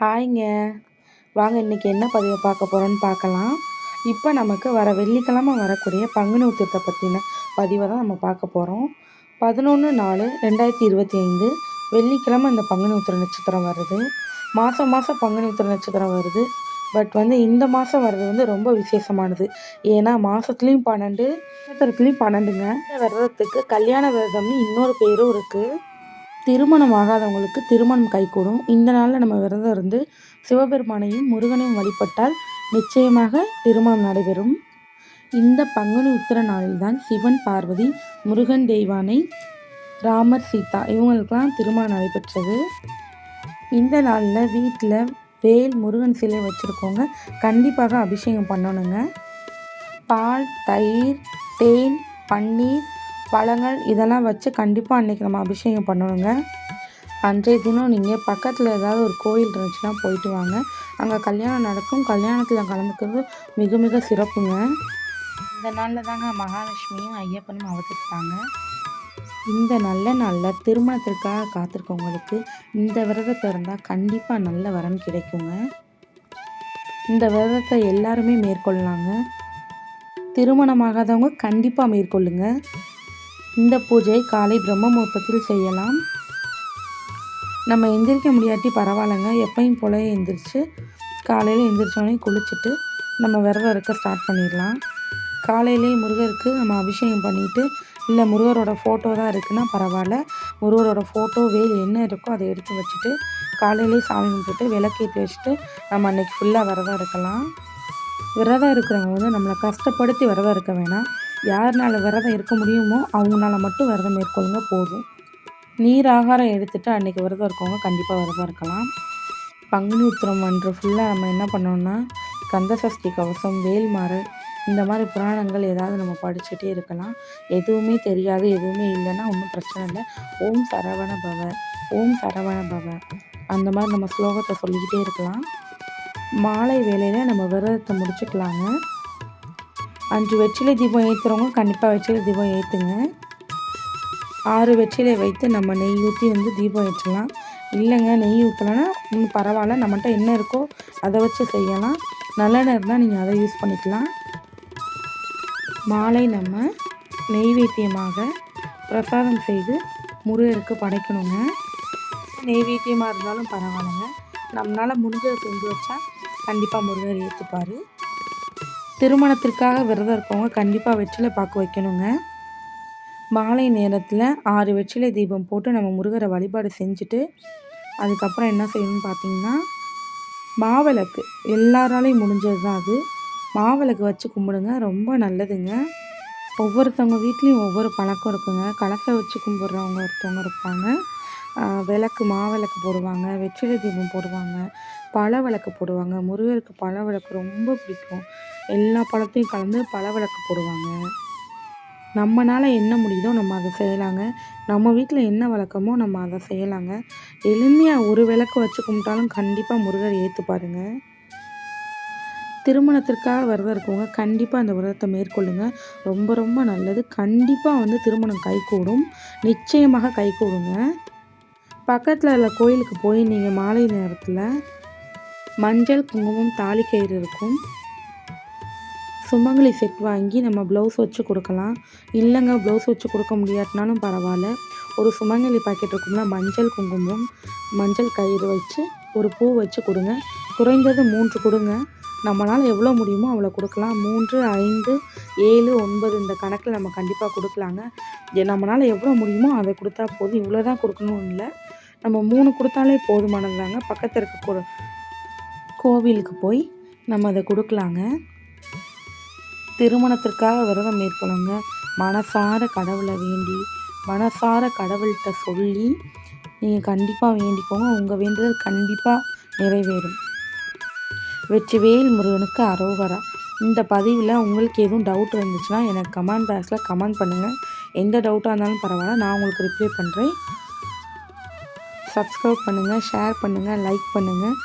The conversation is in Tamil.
ஹாய்ங்க. வாங்க இன்றைக்கி என்ன பதிவை பார்க்க போகிறோன்னு பார்க்கலாம். இப்போ நமக்கு வர வெள்ளிக்கிழமை வரக்கூடிய பங்குனி உத்திரத்தை பற்றின பதிவை தான் நம்ம பார்க்க போகிறோம் பதினொன்று நாலு ரெண்டாயிரத்தி இருபத்தி ஐந்து வெள்ளிக்கிழமை இந்த பங்குனி உத்திர நட்சத்திரம் வருது. மாதம் மாதம் பங்குனி உத்திர நட்சத்திரம் வருது. பட் வந்து இந்த மாதம் வர்றது வந்து ரொம்ப விசேஷமானது. ஏன்னா மாதத்துலேயும் பன்னெண்டு நட்சத்திரத்துலேயும் பன்னெண்டுங்க. விரதத்துக்கு கல்யாண விரதம்னு இன்னொரு பேரும் இருக்குது திருமணம் ஆகாதவங்களுக்கு திருமணம் கைகூடும். இந்த நாளில் நம்ம விரதம் இருந்து சிவபெருமானையும் முருகனையும் வழிபட்டால் நிச்சயமாக திருமணம் நடைபெறும். இந்த பங்குனி உத்திர நாளில்தான் சிவன் பார்வதி முருகன் தெய்வானை ராமர் சீதா இவங்களுக்கெல்லாம் திருமணம் நடைபெற்றது. இந்த நாளில் வீட்டில் வேல் முருகன் சிலை வச்சுருக்கோங்க கண்டிப்பாக அபிஷேகம் பண்ணணுங்க. பால் தயிர் தேன் பன்னீர் பழங்கள் இதெல்லாம் வச்சு கண்டிப்பாக அன்றைக்கி நம்ம அபிஷேகம் பண்ணணுங்க. அன்றைய தினம் நீங்கள் பக்கத்தில் ஏதாவது ஒரு கோயில் இருந்துச்சுன்னா போயிட்டு வாங்க. அங்கே கல்யாணம் நடக்கும். கல்யாணத்தில் கலந்துக்கிறது மிக மிக சிறப்புங்க. இந்த நாளில் தாங்க மகாலட்சுமியும் ஐயப்பனும் அவதரிப்பாங்க இந்த நல்ல நாளில் திருமணத்திற்காக காத்திருக்கவங்களுக்கு இந்த விரதத்தை இருந்தால் கண்டிப்பாக நல்ல வரன் கிடைக்குங்க. இந்த விரதத்தை எல்லாருமே மேற்கொள்ளலாங்க. திருமணமாகாதவங்க கண்டிப்பாக மேற்கொள்ளுங்கள் இந்த பூஜையை காலை பிரம்ம முகூர்த்தத்தில் செய்யலாம். நம்ம எந்திரிக்க முடியாட்டி பரவாயில்லைங்க. எப்பயும் போல எந்திரிச்சு காலையில் எந்திரிச்சோடனே குளிச்சுட்டு நம்ம விரதம் இருக்க ஸ்டார்ட் பண்ணிடலாம். காலையிலே முருகருக்கு நம்ம அபிஷேகம் பண்ணிவிட்டு இல்லை முருகரோட ஃபோட்டோ தான் இருக்குன்னா பரவாயில்ல. முருகரோட ஃபோட்டோ வேல் என்ன இருக்கோ அதை எடுத்து வச்சுட்டு காலையிலே சாமி கும்பிட்டு விளக்கேற்றி வச்சுட்டு நம்ம அன்றைக்கி ஃபுல்லாக விரதம் இருக்கலாம். விரதம் இருக்கிறவங்க வந்து நம்மளை கஷ்டப்படுத்தி விரதம் இருக்க வேணாம். யாருனால விரதம் இருக்க முடியுமோ அவங்களால மட்டும் விரதம் மேற்கொள்ளுங்க போதும். நீர் ஆகாரம் எடுத்துகிட்டு அன்றைக்கி விரதம் இருக்கவங்க கண்டிப்பாக விரதம் இருக்கலாம். பங்குனி உத்திரம் அன்று ஃபுல்லாக நம்ம என்ன பண்ணோம்னா கந்தசஷ்டி கவசம் வேல்மாறல் இந்த மாதிரி புராணங்கள் ஏதாவது நம்ம படிச்சுட்டே இருக்கலாம். எதுவுமே தெரியாது எதுவுமே இல்லைன்னா ஒன்றும் பிரச்சனை இல்லை. ஓம் சரவண பவ ஓம் சரவண பவ. அந்த மாதிரி நம்ம ஸ்லோகத்தை சொல்லிக்கிட்டே இருக்கலாம். மாலை வேலையில் நம்ம விரதத்தை முடிச்சுக்கலாங்க. அஞ்சு வெற்றிலை தீபம் ஏற்றுறவங்க கண்டிப்பாக வெற்றிலை தீபம் ஏற்றுங்க ஆறு வெற்றிலை வைத்து நம்ம நெய் ஊற்றி வந்து தீபம் ஏற்றலாம். இல்லைங்க நெய் ஊற்றலைன்னா இன்னும் பரவாயில்ல. நம்மகிட்ட என்ன இருக்கோ அதை வச்சு செய்யலாம். நல்லெண்ணெய் இருந்தால் நீங்கள் அதை யூஸ் பண்ணிக்கலாம். மாலை நம்ம நெய்வேத்தியமாக பிரசாதம் செய்து முருகருக்கு படைக்கணுங்க. நெய்வேத்தியமாக இருந்தாலும் பரவாயில்லைங்க. நம்மளால் முடிஞ்சதை செஞ்சு வச்சா கண்டிப்பாக முருகர் ஏற்றுப்பார் திருமணத்திற்காக விரதம் இருக்கவங்க கண்டிப்பாக வெற்றிலை பாக்கு வைக்கணுங்க. மாலை நேரத்தில் ஆறு வெற்றிலை தீபம் போட்டு நம்ம முருகரை வழிபாடு செஞ்சுட்டு அதுக்கப்புறம் என்ன செய்யணும்னு பார்த்தீங்கன்னா மாவிளக்கு. எல்லாராலையும் முடிஞ்சது தான் அது. மாவிளக்கு வச்சு கும்பிடுங்க ரொம்ப நல்லதுங்க. ஒவ்வொருத்தவங்க வீட்லேயும் ஒவ்வொரு பழக்கம் இருக்குங்க. கலசை வச்சு கும்பிட்றவங்க ஒருத்தவங்க இருப்பாங்க. விளக்கு மாவிளக்கு போடுவாங்க வெற்றிலை தீபம் போடுவாங்க பழ விளக்கு போடுவாங்க. முருகருக்கு பழ விளக்கு ரொம்ப பிடிக்கும். எல்லா பழத்தையும் கலந்து பழவிளக்கு போடுவாங்க. நம்மளால் என்ன முடியுதோ நம்ம அதை செய்யலாங்க. நம்ம வீட்டில் என்ன வழக்கமோ நம்ம அதை செய்யலாங்க. எளிமையாக ஒரு விளக்கு வச்சு கும்பிட்டாலும் கண்டிப்பாக முருகர் ஏற்றுப்பாருங்க திருமணத்திற்காக விரதம் இருக்கவங்க கண்டிப்பாக அந்த விரதத்தை மேற்கொள்ளுங்க. ரொம்ப ரொம்ப நல்லது. கண்டிப்பாக வந்து திருமணம் கைகூடும். நிச்சயமாக கைகூடுங்க. பக்கத்தில் உள்ள கோயிலுக்கு போய் நீங்கள் மாலை நேரத்தில் மஞ்சள் குங்குமம் தாலி கயிறு இருக்கும். சுமங்கலி செட் வாங்கி நம்ம ப்ளவுஸ் வச்சு கொடுக்கலாம். இல்லைங்க ப்ளவுஸ் வச்சு கொடுக்க முடியாட்டினாலும் பரவாயில்ல. ஒரு சுமங்கலி பாக்கெட் இருக்கும்ல மஞ்சள் குங்குமம் மஞ்சள் கயிறு வச்சு ஒரு பூ வச்சு கொடுங்க. குறைந்தது மூன்று கொடுங்க. நம்மளால் எவ்வளோ முடியுமோ அவ்வளோ கொடுக்கலாம். மூன்று ஐந்து ஏழு ஒன்பது இந்த கணக்கில் நம்ம கண்டிப்பாக கொடுக்கலாங்க. நம்மளால் எவ்வளோ முடியுமோ அதை கொடுத்தா போதும். இவ்வளோ தான் கொடுக்கணும்னு இல்லை. நம்ம மூணு கொடுத்தாலே போதுமானது தாங்க பக்கத்தில் இருக்க கோவிலுக்கு போய் நம்ம அதை கொடுக்கலாங்க. திருமணத்திற்காக விரதம் மேற்கொள்ளுங்க. மனசார கடவுளை வேண்டி மனசார கடவுள்கிட்ட சொல்லி நீங்கள் கண்டிப்பாக வேண்டிக்கோங்க. உங்கள் வேண்டுதல் கண்டிப்பாக நிறைவேறும். வெற்றிவேல் முருகனுக்கு அரோகரா. இந்த பதிவில் உங்களுக்கு எதுவும் டவுட் இருந்துச்சுன்னா எனக்கு கமெண்ட் பாக்ஸில் கமெண்ட் பண்ணுங்கள் எந்த டவுட்டாக இருந்தாலும் பரவாயில்ல. நான் உங்களுக்கு ரிப்ளை பண்ணுறேன் சப்ஸ்கிரைப் பண்ணுங்கள் ஷேர் பண்ணுங்கள் லைக் பண்ணுங்கள்